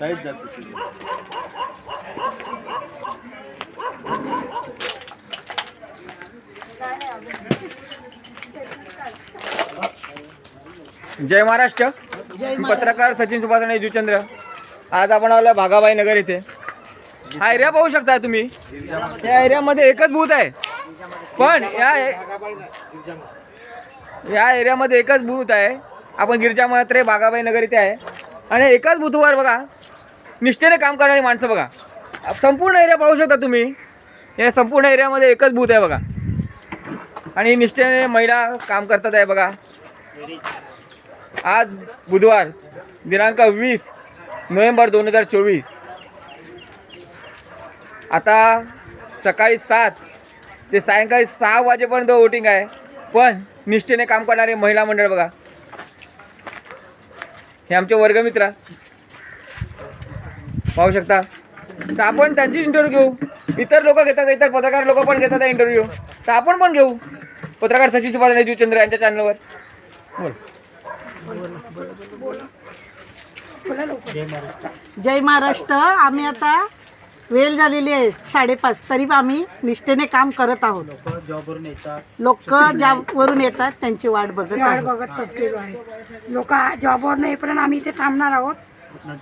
काहीच जाती जय महाराष्ट्र. मी पत्रकार सचिन सुभाष जुचंद्र आज आपण आलो भागाबाई नगर इथे. हा एरिया पाहू शकता तुम्ही. या एरियामध्ये एकच बूथ आहे. पण या या एरियामध्ये एकच बूथ आहे. आपण गिरजा मात्रे बागाबाई नगर इथे आहे. आणि एकाच बूथवर बघा. निष्ठेने काम करणारी माणसं बघा. संपूर्ण एरिया पाहू शकता तुम्ही. या संपूर्ण एरियामध्ये एकच बूथ आहे बघा. आणि निष्ठेने महिला काम करतात आहे बघा. आज बुधवार दिनांक वीस नोव्हेंबर दोन हजार चोवीस. आता सकाळी सात ते सायंकाळी सहा वाजेपर्यंत वोटिंग आहे. पण निष्ठेने काम करणारे महिला मंडळ बघा. हे आमचे वर्गमित्र. पाहू शकता. तर आपण त्यांची इंटरव्ह्यू घेऊ. इतर लोक घेतात इतर पत्रकार लोक पण घेतात इंटरव्ह्यू तर आपण पण घेऊ. पत्रकार सचिन सुभाष जुचंद्र यांच्या चॅनलवर बोल. जय महाराष्ट्र. आम्ही आता वेळ झालेली आहे साडेपाच. तरी आम्ही निष्ठेने काम करत आहोत. लोक जॉबवरून येतात त्यांची वाट बघत वाट बघत बसलेलो आहे. लोक जॉबवर नाही पर्यंत आम्ही इथे थांबणार आहोत.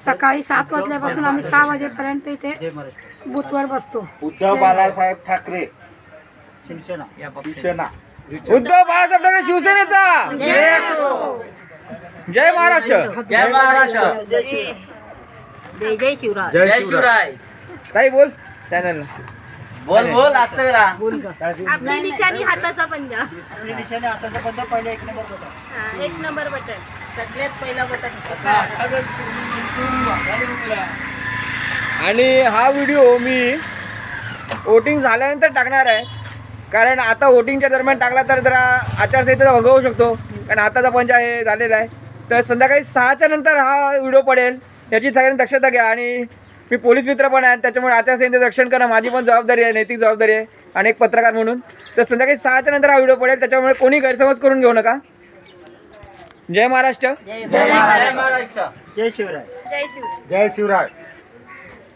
सकाळी सात वाजल्यापासून आम्ही सहा वाजेपर्यंत इथे बूथवर बसतो. उद्धव बाळासाहेब ठाकरे. शिवसेना. उद्धव बाळासाहेब ठाकरे शिवसेनेचा. जय महाराष्ट्र. जय महाराष्ट्र. जय जय शिवराज जय जय शिवराय. शिवराय काही बोल. चॅनलला. बोल बोल आजचं वेळा आपली निशाणी हाताचा पंजा. हा, एक नंबर बटन. सगळ्यात पहिला बटन आणि हा व्हिडिओ मी वोटिंग झाल्यानंतर टाकणार आहे. कारण आता वोटिंगच्या दरम्यान टाकला तर जरा आचारसंहिता भंग होऊ शकतो. कारण आताचा पंच आहे झालेला आहे. तर संध्याकाळी सहाच्या नंतर हा व्हिडिओ पडेल. याची सगळ्यांनी दक्षता घ्या आणि मी पोलीस मित्र पण आहे त्याच्यामुळे आचारसंहितेचं रक्षण करणं माझी पण जबाबदारी आहे नैतिक जबाबदारी आहे आणि एक पत्रकार म्हणून. तर संध्याकाळी सहाच्या नंतर हा व्हिडिओ पडेल त्याच्यामुळे कोणी गैरसमज करून घेऊ नका. जय महाराष्ट्र. जय महाराष्ट्र. जय शिव जय शिवराय.